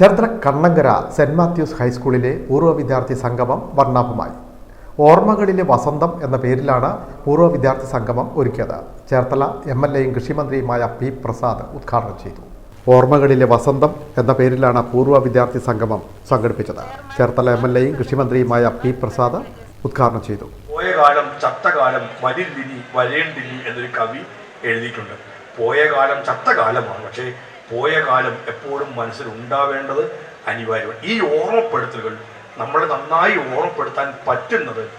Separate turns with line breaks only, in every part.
Cherthala Kannankara saint Mathews ഹൈസ്കൂളിലെ പൂർവ വിദ്യാർത്ഥി സംഗമം വർണാഭമായി. ഓർമ്മകളിലെ വസന്തം എന്ന പേരിലാണ് പൂർവ വിദ്യാർത്ഥി സംഗമം ഒരുക്കിയത്. ചേർത്തല എം എൽ എയും കൃഷിമന്ത്രിയുമായ പി പ്രസാദ് ഉദ്ഘാടനം ചെയ്തു. ഓർമ്മകളിലെ വസന്തം എന്ന പേരിലാണ് പൂർവ വിദ്യാർത്ഥി സംഗമം സംഘടിപ്പിച്ചത്. ചേർത്തല എം എൽ എയും കൃഷിമന്ത്രിയുമായ പി പ്രസാദ് ഉദ്ഘാടനം ചെയ്തു.
പോയ കാലം ചത്ത കാലം വരിന്തിനി വരേണ്ടിനി എന്നൊരു കവി എഴുതിയിട്ടുണ്ട്. പോയ കാലം ചത്ത കാലമാണ് പക്ഷേ പോയ കാലം എപ്പോഴും മനസ്സിൽ ഉണ്ടാവേണ്ടത് അനിവാര്യമാണ്. ഈ ഓർമ്മപ്പെടുത്തലുകൾ നമ്മളെ നന്നായി ഓർമ്മപ്പെടുത്താൻ പറ്റുന്നത്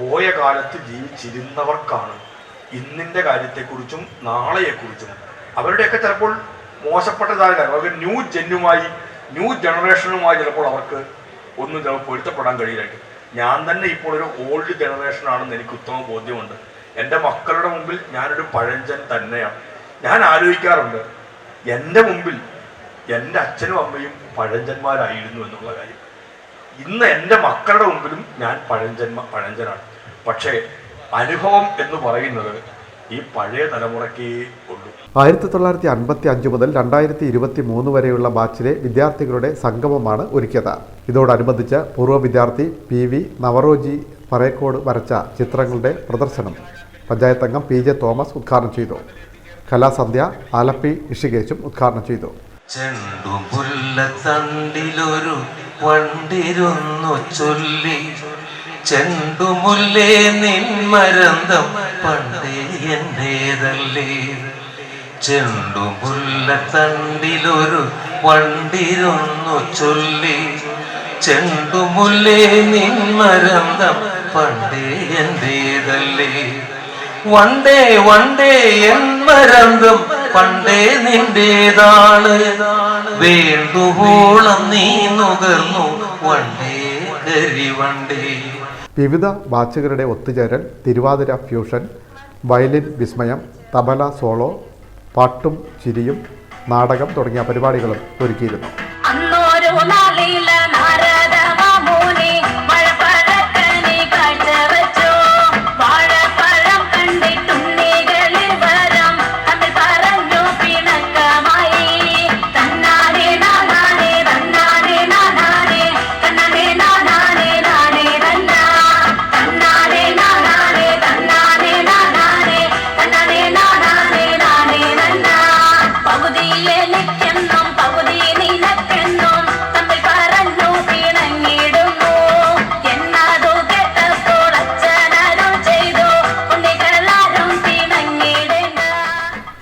പോയ കാലത്ത് ജീവിച്ചിരുന്നവർക്കാണ്. ഇന്നിന്റെ കാര്യത്തെക്കുറിച്ചും നാളെയെക്കുറിച്ചും. അവരുടെയൊക്കെ ചിലപ്പോൾ മോശപ്പെട്ടതായ കാര്യം അവർക്ക് ന്യൂ ജെന്നുമായി ന്യൂ ജനറേഷനുമായി ചിലപ്പോൾ അവർക്ക് ഒന്നും ചിലപ്പോൾ പൊരുത്തപ്പെടാൻ കഴിയില്ലായിട്ട്. ഞാൻ തന്നെ ഇപ്പോൾ ഒരു ഓൾഡ് ജനറേഷൻ ആണെന്ന് എനിക്ക് ഉത്തമ ബോധ്യമുണ്ട്. എന്റെ മക്കളുടെ മുമ്പിൽ ഞാനൊരു പഴഞ്ചൻ തന്നെയാണ്. ഞാൻ ആലോചിക്കാറുണ്ട്. എന്റെ മുമ്പിൽ എന്റെ അച്ഛനും അമ്മയും പഴഞ്ചന്മാരായിരുന്നു എന്നുള്ള കാര്യം. ഇന്ന് എന്റെ മക്കളുടെ മുമ്പിലും ഞാൻ പഴഞ്ചന്മ പഴഞ്ചനാണ്. പക്ഷേ അനുഭവം എന്ന് പറയുന്നത് ഈ പഴയ തലമുറയ്ക്കേ ഉള്ളൂ.
ആയിരത്തി തൊള്ളായിരത്തി അൻപത്തി അഞ്ച് മുതൽ രണ്ടായിരത്തി ഇരുപത്തി മൂന്ന് വരെയുള്ള ബാച്ചിലെ വിദ്യാർത്ഥികളുടെ സംഗമമാണ് ഒരുക്കിയത്. ഇതോടനുബന്ധിച്ച് പൂർവ വിദ്യാർത്ഥി പി വി നവറോജി പറയക്കോട് വരച്ച ചിത്രങ്ങളുടെ പ്രദർശനം പഞ്ചായത്ത് അംഗം പി ജെ തോമസ് ഉദ്ഘാടനം ചെയ്തു. കലാസന്ധ്യ ആലപ്പി ഇഷികേച്ചും ഉദ്ഘാടനം ചെയ്തു.
ചെണ്ടുമുല്ലത്തണ്ടിലൊരു വണ്ടിരുന്നു ചൊല്ലി. ചെണ്ടുമുല്ലേ എന്റേതല്ലേ ചെണ്ടുമുല്ലത്തണ്ടിലൊരു പണ്ടിരുന്നു ചൊല്ലി. പണ്ടേ എന്റേതല്ലേ വണ്ടേ വണ്ടേ എന്മരന്തം പണ്ടേ നിന്റേതാണ്. വേണ്ടുവോളം നീ നുകർന്നു വണ്ടേ കരി വണ്ടേ.
വിവിധ ബാച്ചുകളുടെ ഒത്തുചേരൽ തിരുവാതിര ഫ്യൂഷൻ വയലിൻ വിസ്മയം തബല സോളോ പാട്ടും ചിരിയും നാടകം തുടങ്ങിയ പരിപാടികളും ഒരുക്കിയിരുന്നു.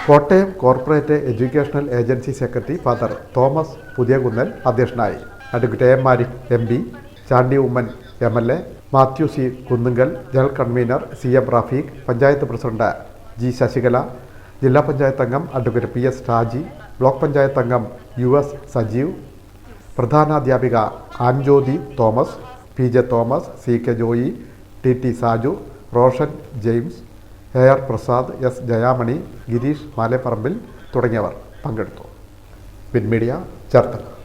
Kottayam corporate educational agency secretary father Thomas Puthiyakunnel അധ്യക്ഷനായി. Advocate M Mari M P Chandy Oommen M L A Mathew C Kunnunkal general convener C M Rafeeq panchayat president G Sasikala ജില്ലാ പഞ്ചായത്ത് അംഗം advocate P S Shaji block panchayat അംഗം U S Sajeev പ്രധാനാധ്യാപിക Anjyothi Thomas P J Thomas C K Joy T T Saju Roshan James A R Prasad S Jayamani Gireesh Maleparambil തുടങ്ങിയവർ പങ്കെടുത്തു. പിൻമീഡിയ ചേർത്തല.